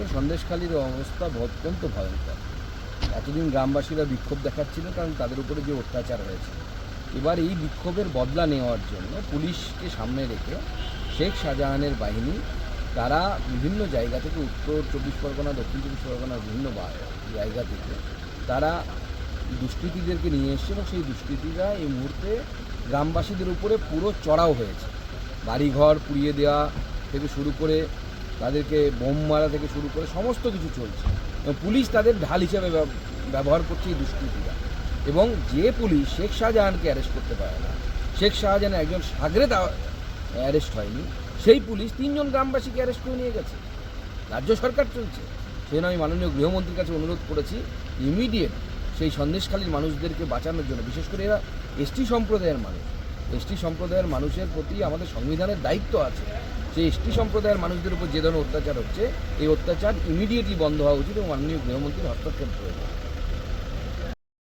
এই সন্দেশখালীর অবস্থা অত্যন্ত ভয়ঙ্কর। এতদিন গ্রামবাসীরা বিক্ষোভ দেখাচ্ছিল কারণ তাদের উপরে যে অত্যাচার হয়েছে। এবার এই বিক্ষোভের বদলা নেওয়ার জন্য পুলিশকে সামনে রেখে শেখ শাহজাহানের বাহিনী, তারা বিভিন্ন জায়গা থেকে উত্তর চব্বিশ পরগনা, দক্ষিণ চব্বিশ পরগনার বিভিন্ন জায়গা থেকে তারা দুষ্কৃতীদেরকে নিয়ে এসছে এবং সেই দুষ্কৃতীরা এই মুহূর্তে গ্রামবাসীদের উপরে পুরো চড়াও হয়েছে। বাড়িঘর পুড়িয়ে দেওয়া থেকে শুরু করে তাদেরকে বোম মারা থেকে শুরু করে সমস্ত কিছু চলছে। পুলিশ তাদের ঢাল হিসেবে ব্যব- ব্যবহার করছে এই দুষ্কৃতীরা। এবং যে পুলিশ শেখ শাহজাহানকে অ্যারেস্ট করতে পারে না, শেখ শাহজাহান একজন সাগরেদ অ্যারেস্ট হয়নি, সেই পুলিশ তিনজন গ্রামবাসীকে অ্যারেস্ট করে নিয়ে গেছে। রাজ্য সরকার চলছে। সেই জন্য আমি মাননীয় গৃহমন্ত্রীর কাছে অনুরোধ করেছি ইমিডিয়েট সেই সন্দেশখালীর মানুষদেরকে বাঁচানোর জন্য, বিশেষ করে এরা এসটি সম্প্রদায়ের মানুষ। এসটি সম্প্রদায়ের মানুষের প্রতি আমাদের সংবিধানের দায়িত্ব আছে। সেই এসটি সম্প্রদায়ের মানুষদের উপর যে ধরনের অত্যাচার হচ্ছে, এই অত্যাচার ইমিডিয়েটলি বন্ধ হওয়া উচিত এবং মাননীয় গৃহমন্ত্রীর হস্তক্ষেপ প্রয়োজন